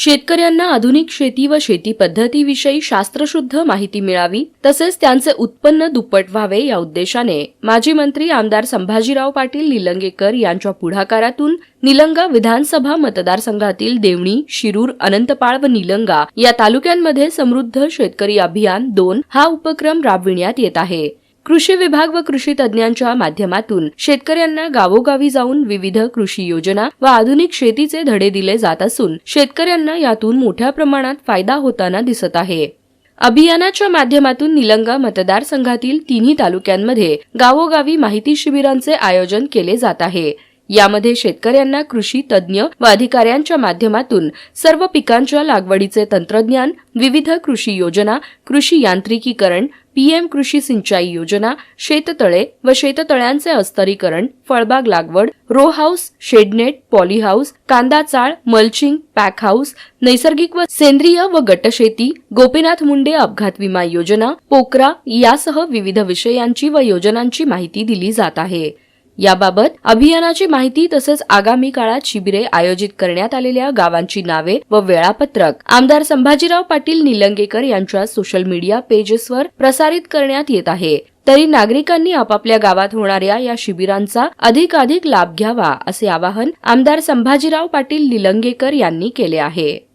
शेतकऱ्यांना आधुनिक शेती व शेती पद्धतीविषयी शास्त्रशुद्ध माहिती मिळावी तसेच त्यांचे उत्पन्न दुप्पट व्हावे या उद्देशाने माजी मंत्री आमदार संभाजीराव पाटील निलंगेकर यांच्या पुढाकारातून निलंगा विधानसभा मतदारसंघातील देवणी शिरूर अनंतपाळ व निलंगा या तालुक्यांमध्ये समृद्ध शेतकरी अभियान दोन हा उपक्रम राबविण्यात येत आहे. कृषी विभाग व कृषी तज्ज्ञांच्या माध्यमातून शेतकऱ्यांना गावोगावी जाऊन विविध कृषी योजना व आधुनिक शेतीचे धडे दिले जात असून शेतकऱ्यांना यातून मोठ्या प्रमाणात फायदा होताना दिसत आहे. अभियानाच्या माध्यमातून निलंगा मतदारसंघातील तिन्ही तालुक्यांमध्ये गावोगावी माहिती शिबिरांचे आयोजन केले जात आहे. यामध्ये शेतकऱ्यांना कृषी तज्ज्ञ व अधिकाऱ्यांच्या माध्यमातून सर्व पिकांच्या लागवडीचे तंत्रज्ञान विविध कृषी योजना कृषी यांत्रिकीकरण पीएम कृषी सिंचाई योजना शेततळे व शेततळ्यांचे अस्तरीकरण फळबाग लागवड row house shade net poly house कांदा चाळ मल्चिंग पॅक हाऊस नैसर्गिक व सेंद्रिय व गटशेती गोपीनाथ मुंडे अपघात विमा योजना पोकरा यासह विविध विषयांची व योजनांची माहिती दिली जात आहे. याबाबत अभियानाची माहिती तसंच आगामी काळात शिबिरे आयोजित करण्यात आलेल्या गावांची नावे व वेळापत्रक. आमदार संभाजीराव पाटील निलंगेकर यांच्या सोशल मीडिया पेजेसवर प्रसारित करण्यात येत आहे. तरी नागरिकांनी आपापल्या गावात होणाऱ्या या शिबिरांचा अधिकाधिक लाभ घ्यावा असे आवाहन आमदार संभाजीराव पाटील निलंगेकर यांनी केले आहे.